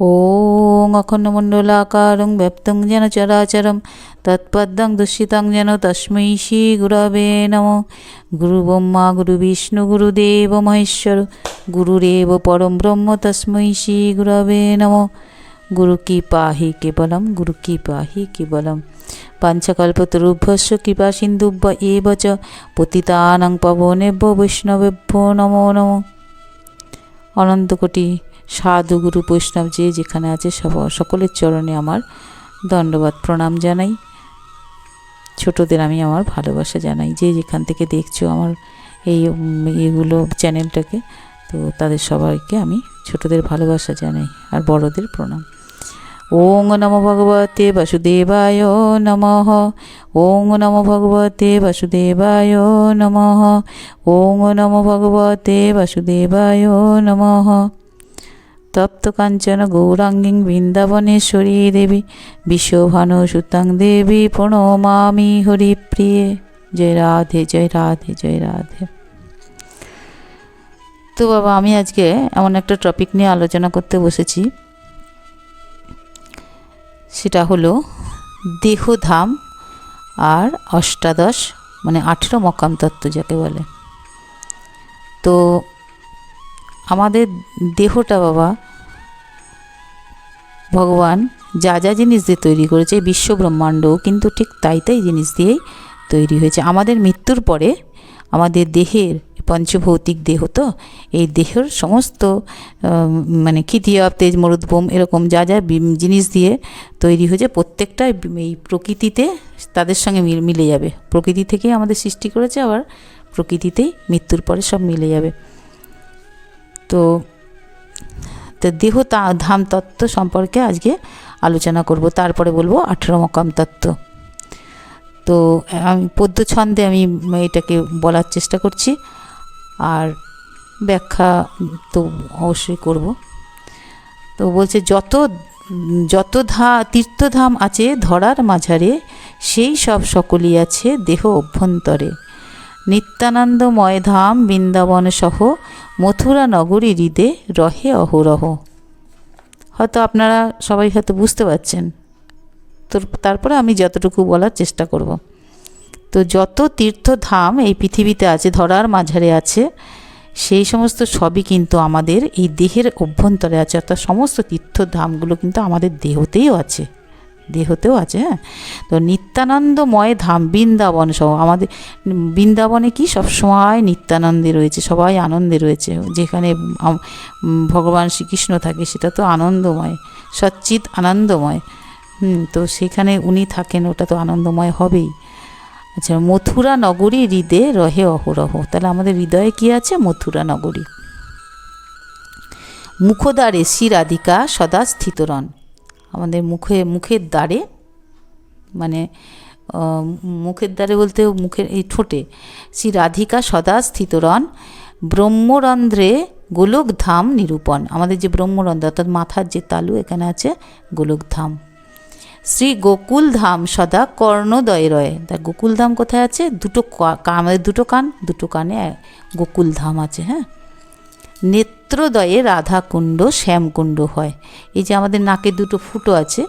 ওং অখণ্ডমণ্ডলাকারং ব্যপ্তং যেন চরাচরম তৎপদ্মং দুষ্যিতং যেন তস্মৈ শ্রী গুরবে নম গুরু ব্রহ্মা গুরু বিষ্ণু গুরুদেব মহেশ্বর গুরুরেব পরম ব্রহ্ম তস্মৈ শ্রী গুরবে নম গুরু কৃপাহি কেবলম গুরু কৃপাহি কেবলম পাঞ্চকল্পতরুভ্যস্য কৃপা সিন্ধুভ্য এব চ পতিতানং পবনেভ্য বৈষ্ণবেভ্য নমো নমঃ অনন্তকোটি কোটি সাধু গুরু বৈষ্ণব যে যেখানে আছে, সব, সকলের চরণে আমার দণ্ডবাদ প্রণাম জানাই। ছোটদের আমি আমার ভালোবাসা জানাই। যে যেখান থেকে দেখছ আমার এই, এগুলো চ্যানেলটাকে, তো তাদের সবাইকে আমি ছোটদের ভালোবাসা জানাই আর বড়দের প্রণাম। ওং নমো ভগবতে বাসুদেবায় নমঃ। ওং নমো ভগবতে বাসুদেবায় নমঃ। ওং নমো ভগবতে বাসুদেবায় নমঃ। তপ্ত কাঞ্চন গৌরাঙ্গীং বৃন্দাবনেশ্বরী দেবী, বিশ্বভানু সুতাং দেবী প্রণমামি হরিপ্রিয়ে। জয় রাধে জয় রাধে জয় রাধে। তো বাবা, আমি আজকে এমন একটা টপিক নিয়ে আলোচনা করতে বসেছি। সেটা হলো দেহধাম আর অষ্টাদশ মানে আঠেরো মকাম তত্ত্ব যাকে বলে। তো আমাদের দেহটা বাবা, ভগবান যা যা জিনিস দিয়ে তৈরি করেছে এই বিশ্ব ব্রহ্মাণ্ডও কিন্তু ঠিক তাই তাই জিনিস দিয়েই তৈরি হয়েছে। আমাদের মৃত্যুর পরে আমাদের দেহের পঞ্চভৌতিক দেহ তো, এই দেহের সমস্ত মানে খিতিয়া তেজ মরুদ্বোম এরকম যা যা জিনিস দিয়ে তৈরি হয়েছে প্রত্যেকটা এই প্রকৃতিতে তাদের সঙ্গে মিল- যাবে। প্রকৃতি থেকেই আমাদের সৃষ্টি করেছে, আবার প্রকৃতিতেই মৃত্যুর পরে সব মিলে যাবে। তো তো দেহ ধাম তত্ত্ব সম্পর্কে আজকে আলোচনা করব। তারপরে বলব আঠেরো মকাম তত্ত্ব। তো, আমি পদ্য ছন্দে আমি এটাকে বলার চেষ্টা করছি। আর ব্যাখ্যা তো অবশ্যই করব। তো বলছে, যত যত ধা, তীর্থধাম আছে ধরার মাঝারে, সেই সব সকলই আছে দেহ অভ্যন্তরে। নিত্যানন্দময় ধাম বৃন্দাবন সহ মথুরা নগরী হৃদে রহে অহরহ। হয়তো আপনারা সবাই হয়তো বুঝতে পারছেন। তো তারপরে আমি যতটুকু বলার চেষ্টা করব। তো যত তীর্থধাম এই পৃথিবীতে আছে, ধরার মাঝারে আছে, সেই সমস্ত সবই কিন্তু আমাদের এই দেহের অভ্যন্তরে আছে। অর্থাৎ সমস্ত তীর্থধামগুলো কিন্তু আমাদের দেহতেই আছে। দেহতেও আছে হ্যাঁ? তো নিত্যানন্দময় ধাম, বৃন্দাবন সহ, আমাদের বৃন্দাবনে কি সবসময় নিত্যানন্দে রয়েছে, সবাই আনন্দে রয়েছে, যেখানে ভগবান শ্রীকৃষ্ণ থাকে সেটা তো আনন্দময় সচ্চিত আনন্দময়। হুম, তো সেখানে উনি থাকেন, ওটা তো আনন্দময় হবেই। আচ্ছা মথুরা নগরী হৃদে রহে অহরহ, তাহলে আমাদের হৃদয়ে কি আছে? মথুরা নগরী। মুখদ্বারে শ্রী রাধিকা সদা স্থিতরণ। আমাদের মুখে, মুখের দ্বারে মানে মুখের দ্বারে বলতে মুখের এই ঠোঁটে, শ্রী রাধিকা সদা স্থিতরণ ব্রহ্মরন্ধ্রে গোলকধাম নিরূপণ। আমাদের যে ব্রহ্মরন্ধ্র, অর্থাৎ মাথার যে তালু, এখানে আছে গোলকধাম। শ্রী গোকুল ধাম সদা কর্ণদয় রয়। তা গোকুল ধাম কোথায় আছে? দুটো আমাদের দুটো কান, দুটো কানে এক গোকুল ধাম আছে হ্যাঁ? নেত্রদয়ে রাধাকুণ্ড, শ্যামকুণ্ড হয়। এই যে আমাদের নাকে দুটো ফুটো আছে,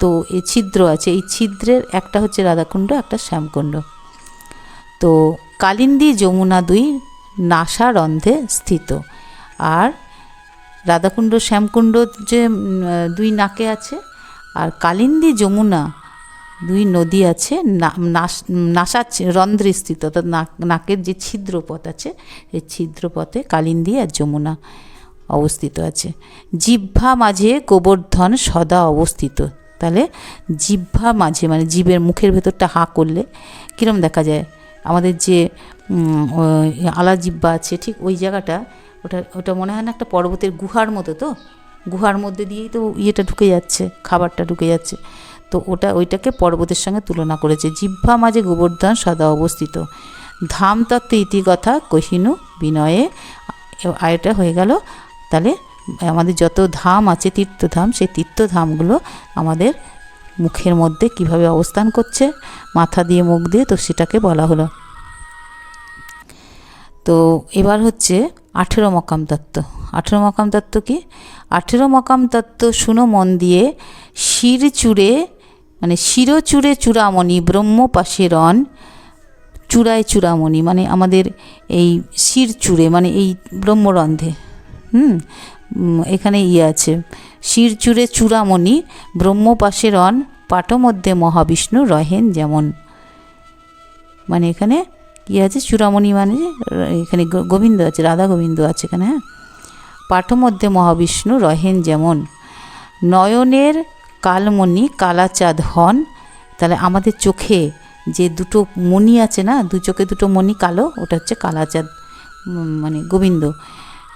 তো এই ছিদ্র আছে, এই ছিদ্রের একটা হচ্ছে রাধাকুণ্ড, একটা শ্যামকুণ্ড। তো কালিন্দী যমুনা দুই নাসারন্ধে স্থিত। আর রাধাকুণ্ড, শ্যামকুণ্ড যে দুই নাকে আছে, আর কালিন্দী যমুনা দুই নদী আছে নাস- রন্ধ্রে স্থিত, অর্থাৎ নাক- নাকের যে ছিদ্রপথ আছে, এই ছিদ্রপথে কালিন্দী আর যমুনা অবস্থিত আছে। জিহ্বা মাঝে গোবর্ধন সদা অবস্থিত। তাহলে জিহ্বা মাঝে মানে জীবের মুখের ভেতরটা হাঁ করলে কীরম দেখা যায়? আমাদের যে আলা জিহ্বা আছে, ঠিক ওই জায়গাটা, ওটা ওটা মনে হয় না একটা পর্বতের গুহার মতো তো? গুহার মধ্যে দিয়েই তো ইয়েটা ঢুকে যাচ্ছে, খাবারটা ঢুকে যাচ্ছে। তো ওটা, ওইটাকে পর্বতের সঙ্গে তুলনা করেছে। জিহ্বা মাঝে গোবর্ধন সদা অবস্থিত। ধাম তত্ত্ব ইতিকথা কহিনু, বিনয়ে আর এটা হয়ে গেল। তাহলে আমাদের যত ধাম আছে, তীর্থধাম, সেই তীর্থধামগুলো আমাদের মুখের মধ্যে কীভাবে অবস্থান করছে, মাথা দিয়ে মুখ দিয়ে তো সেটাকে বলা হলো। তো এবার হচ্ছে আঠেরো মকাম তত্ত্ব। আঠেরো মকাম তত্ত্ব কি? আঠেরো মকাম তত্ত্ব শুনো মন দিয়ে শির চূড়ে মানে শিরচূড়ে চূড়ামণি, ব্রহ্ম পাশে রন চূড়ায় চূড়ামণি মানে আমাদের এই শির চূড়ে মানে এই ব্রহ্মরন্ধে, হুম? এখানে ইয়ে আছে, শির চূড়ে চূড়ামণি, ব্রহ্ম পাশে রন পাঠ মধ্যে মহাবিষ্ণু রহেন যেমন। মানে এখানে কি আছে? চূড়ামণি মানে এখানে গোবিন্দ আছে, রাধা গোবিন্দ আছে এখানে হ্যাঁ? পাঠ মধ্যে মহাবিষ্ণু রহেন যেমন। নয়নের কালমণি, কালাচাঁদ হন। তাহলে আমাদের চোখে যে দুটো মণি আছে না, দু চোখে দুটো মণি কালো, ওটা হচ্ছে কালাচাঁদ মানে গোবিন্দ।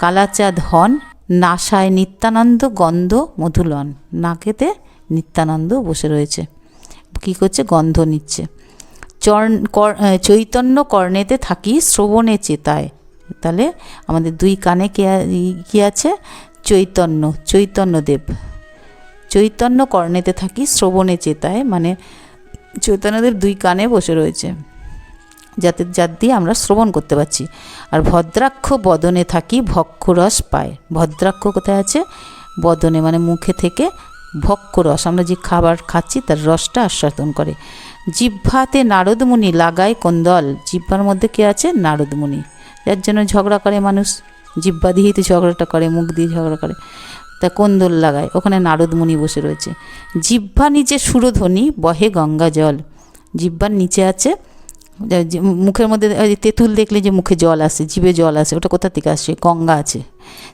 কালাচাঁদ হন, নাসায় নিত্যানন্দ গন্ধ মধুলন। নাকেতে নিত্যানন্দ বসে রয়েছে। কী করছে? গন্ধ নিচ্ছে। চর্ণ, কর- চৈতন্য কর্ণেতে থাকি, শ্রবণে চেতায়। তাহলে আমাদের দুই কানে কে, কী আছে? চৈতন্য, চৈতন্যদেব। চৈতন্য কর্ণেতে থাকি, শ্রবণে চেতায় মানে চৈতন্যদের দুই কানে বসে রয়েছে। যাতে, যার দিয়ে আমরা শ্রবণ করতে পারছি। আর ভদ্রাক্ষ বদনে থাকি, ভক্ষরস পায়। ভদ্রাক্ষ কোথায় আছে? বদনে মানে মুখে থেকে ভক্ষরস। আমরা যে খাবার খাচ্ছি, তার রসটা আস্বাদন করে। জিহ্বাতে নারদমুনি লাগায় কোন্দল। জিহ্বার মধ্যে কে আছে? নারদমুনি। যার জন্য ঝগড়া করে মানুষ। জিহ্বা দিয়েই তো ঝগড়াটা করে, মুখ দিয়ে ঝগড়া করে। তা কোন্দল লাগায়, ওখানে নারদমুনি বসে রয়েছে। জিহ্বা নিচে সুরধ্বনি, বহে গঙ্গা জল। জিহ্বার নিচে আছে মুখের মধ্যে তেঁতুল দেখলে যে মুখে জল আসে, জিভে জল আসে, ওটা কোথা থেকে আসছে গঙ্গা আছে।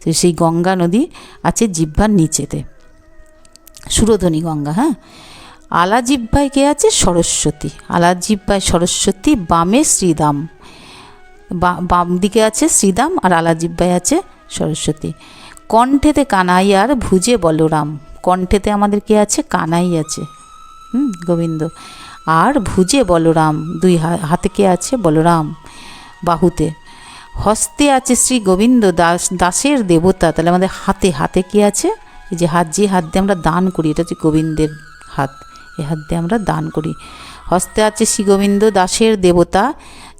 তো সেই গঙ্গা নদী আছে জিহ্বার নিচেতে। সুরধ্বনি গঙ্গা হ্যাঁ? আলা জিহ্বায় কে আছে? সরস্বতী। আলা জিহ্বায় সরস্বতী, বামে শ্রীদাম। বাম দিকে আছে শ্রীদাম আর আলা জিহ্বায় আছে সরস্বতী। কণ্ঠেতে কানাই আর ভুজে বলরাম। কণ্ঠেতে আমাদের কে আছে? কানাই আছে। হুম, গোবিন্দ। আর ভুজে বলরাম, দুই হাতে কে আছে? বলরাম বাহুতে। হস্তে আছে শ্রী গোবিন্দ দাস, দাসের দেবতা। তাহলে আমাদের হাতে হাতে কি আছে? এই যে হাত যে হাত দিয়ে আমরা দান করি, এটা হচ্ছে গোবিন্দের হাত। এ হাত দিয়ে আমরা দান করি। হস্তে আছে শ্রী গোবিন্দ দাসের দেবতা।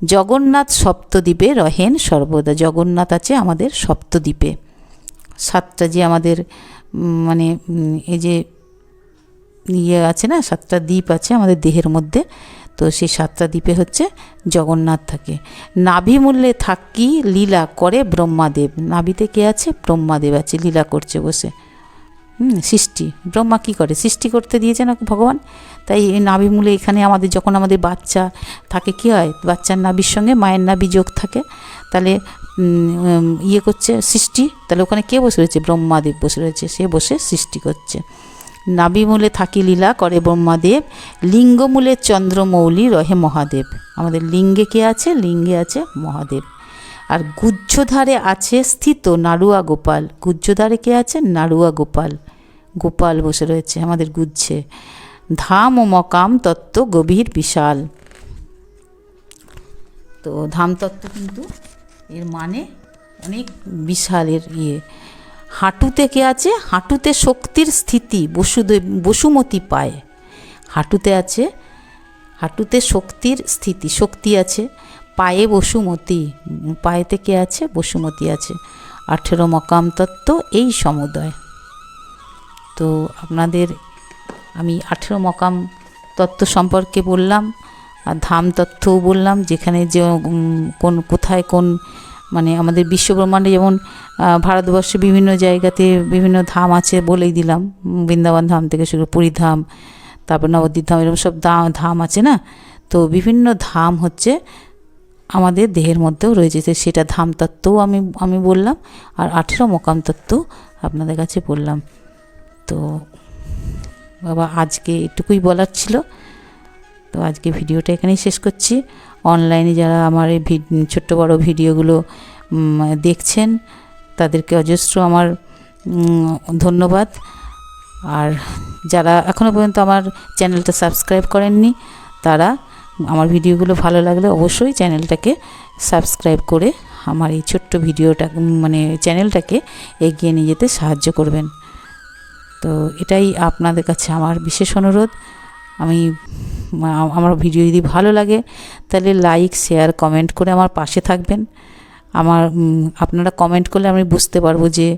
জগন্নাথ সপ্তদ্বীপে রহেন সর্বদা। জগন্নাথ আছে আমাদের সপ্তদ্বীপে। সাতটা যে আমাদের মানে এই যে ইয়ে আছে না, সাতটা দ্বীপ আছে আমাদের দেহের মধ্যে, তো সেই সাতটা দ্বীপে হচ্ছে জগন্নাথ থাকে। নাভি মূল্যে থাকি লীলা করে ব্রহ্মাদেব। নাভিতে কে আছে? ব্রহ্মাদেব আছে, লীলা করছে বসে। সৃষ্টি। ব্রহ্মা কী করে? সৃষ্টি করতে দিয়েছে না ভগবান? তাই এই নাভি মূলে এখানে আমাদের, যখন আমাদের বাচ্চা থাকে, কি হয়? বাচ্চার নাভির সঙ্গে মায়ের নাভি যোগ থাকে। তাহলে ইয়ে করছে, সৃষ্টি। তাহলে ওখানে কে বসে রয়েছে? ব্রহ্মাদেব বসে রয়েছে। সে বসে সৃষ্টি করছে। নাভিমূলে থাকি লীলা করে ব্রহ্মাদেব। লিঙ্গমূলে চন্দ্রমৌলি রহে মহাদেব। আমাদের লিঙ্গে কে আছে? লিঙ্গে আছে মহাদেব। আর গুজ্জধারে আছে স্থিত নাড়ুয়া গোপাল। গুজ্জধারে কে আছে? নাড়ুয়া গোপাল। গোপাল বসে রয়েছে আমাদের গুজ্জে ধাম ও মকাম তত্ত্ব গভীর বিশাল। তো ধাম তত্ত্ব কিন্তু এর মানে অনেক বিশালের ইয়ে। হাঁটুতে কে আছে? হাঁটুতে শক্তির স্থিতি, বসুদেব, বসুমতি পায়। হাঁটুতে আছে, হাঁটুতে শক্তির স্থিতি, শক্তি আছে। পায়ে বসুমতি, পায়েতে কে আছে? বসুমতি আছে। আঠেরো মকাম তত্ত্ব, এই সমুদয়। তো আপনাদের আমি আঠেরো মকাম তত্ত্ব সম্পর্কে বললাম। আর ধাম তত্ত্বও বললাম, যেখানে যে কোন, কোথায় কোন মানে আমাদের বিশ্বব্রহ্মাণ্ডে যেমন ভারতবর্ষে বিভিন্ন জায়গাতে বিভিন্ন ধাম আছে বলেই দিলাম বৃন্দাবন ধাম থেকে শুরু পুরী ধাম, তারপর নবদ্বীপ ধাম, এরকম সব ধাম আছে না? তো বিভিন্ন ধাম হচ্ছে আমাদের দেহের মধ্যেও রয়েছে সেটা ধাম তত্ত্বও আমি আমি বললাম, আর আঠেরো মোকাম তত্ত্বও আপনাদের কাছে বললাম। তো বাবা, আজকে এটুকুই বলার ছিল। তো আজকে ভিডিওটা এখানেই শেষ করছি। অনলাইনে যারা আমার এই ছোট্ট বড় ভিডিওগুলো দেখছেন, তাদেরকে অজস্র আমার ধন্যবাদ। আর যারা এখনও পর্যন্ত আমার চ্যানেলটা সাবস্ক্রাইব করেননি, তারা আমার ভিডিওগুলো ভালো লাগলে অবশ্যই চ্যানেলটাকে সাবস্ক্রাইব করে আমার এই ছোট্ট ভিডিওটা মানে চ্যানেলটাকে এগিয়ে নিয়ে যেতে সাহায্য করবেন। তো এটাই আপনাদের কাছে আমার বিশেষ অনুরোধ। আমি আমার ভিডিও যদি ভালো লাগে, তাহলে লাইক শেয়ার কমেন্ট করে আমার পাশে থাকবেন। আমার আপনারা কমেন্ট করলে আমি বুঝতে পারব যে,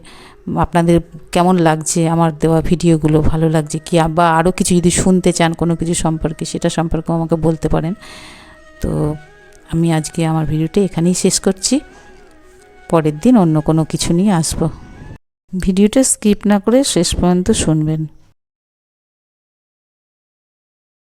আপনাদের কেমন লাগছে আমার দেওয়া ভিডিওগুলো, ভালো লাগছে কি? বা আরও কিছু যদি শুনতে চান কোনো কিছু সম্পর্কে, সেটা সম্পর্কেও আমাকে বলতে পারেন। তো আমি আজকে আমার ভিডিওটা এখানেই শেষ করছি। পরের দিন অন্য কোনো কিছু নিয়ে আসব। ভিডিওটা স্কিপ না করে শেষ পর্যন্ত শুনবেন।